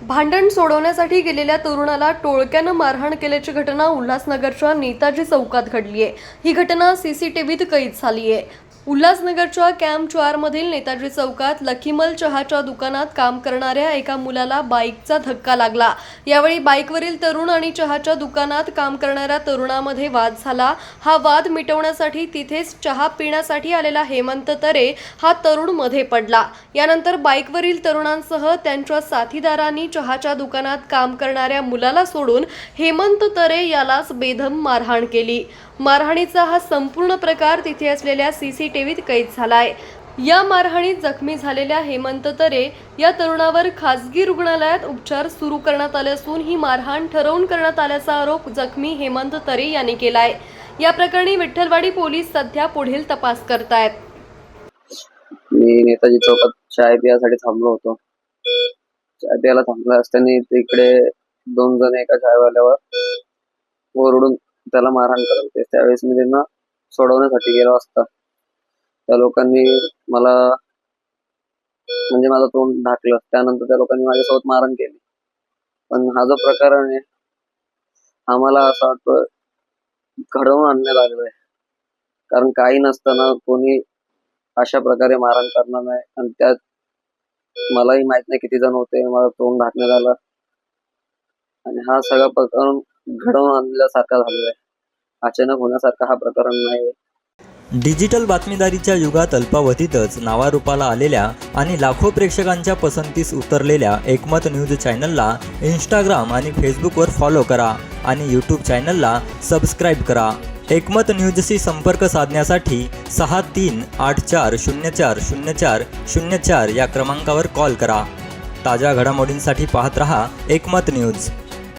भांडण सोडवण्यासाठी गेलेल्या तरुणाला टोळक्यानं मारहाण केल्याची घटना उल्हासनगरच्या नेताजी चौकात घडली आहे ही घटना सीसीटीव्हीत कैद झाली आहे उल्हासनगरच्या कॅम्प चारमधील नेताजी चौकात लखीमल चहाच्या दुकानात काम करणाऱ्या एका मुलाला बाईकचा धक्का लागला. यावेळी बाईकवरील तरुण आणि चहाच्या दुकानात काम करणाऱ्या तरुणामध्ये वाद झाला. हा वाद मिटवण्यासाठी तिथेच चहा पिण्यासाठी आलेला हेमंत तरे हा तरुणमध्ये पडला. यानंतर बाईकवरील तरुणांसह त्यांच्या साथीदारांनी चहाच्या दुकानात काम करणाऱ्या मुलाला सोडून हेमंत तरे यालाच बेधम मारहाण केली. मारहाणीचा हा संपूर्ण प्रकार तिथे असलेल्या सीसीटीव्हीत कैद झालाय. या मारहाणीत जखमी झालेल्या हेमंत तरे या तरुणावर खासगी रुग्णालयात उपचार सुरू करण्यात आले असून ही मारहाण ठरवून करण्यात आल्याचा आरोप जखमी हेमंत तरे यांनी केलाय. या प्रकरणी विठ्ठलवाडी पोलीस सध्या पुढील तपास करतायत. मी नेताजी चौकात चाय पियासाठी थांबलो होतो. चाय प्यायला थांबला असताना इकडे दोन जण एका चायवाल्यावर ओरडून त्याला मारहाण करत होते त्यावेळेस मी त्यांना सोडवण्यासाठी गेलो असता. त्या लोकांनी मला म्हणजे माझं तोंड ढाकलं. त्यानंतर त्या लोकांनी माझ्यासोबत मारण केली. पण हा जो प्रकार आहे आम्हाला असं वाटतं घडवून आणण्यात आलेलं आहे. कारण काही नसताना कोणी अशा प्रकारे मारहाण करणार नाही. आणि त्यात मलाही माहीत नाही किती जण होते. मला तोंड ढाकण्यात आलं. आणि हा सगळा प्रकरण घडवून आणल्यासारखा झालेला आहे. अचानक होण्यासारखा हा प्रकरण नाही डिजिटल बातमीदारीच्या युगात अल्पावधीतच नावारूपाला आलेल्या आणि लाखो प्रेक्षकांच्या पसंतीस उतरलेल्या एकमत न्यूज चॅनलला इंस्टाग्राम आणि फेसबुकवर फॉलो करा आणि यूट्यूब चॅनलला सबस्क्राईब करा. एकमत न्यूजशी संपर्क साधण्यासाठी सहा तीन आठ चार शून्य चार शून्य चार शून्य चार या क्रमांकावर कॉल करा. ताज्या घडामोडींसाठी पाहत रहा एकमत न्यूज.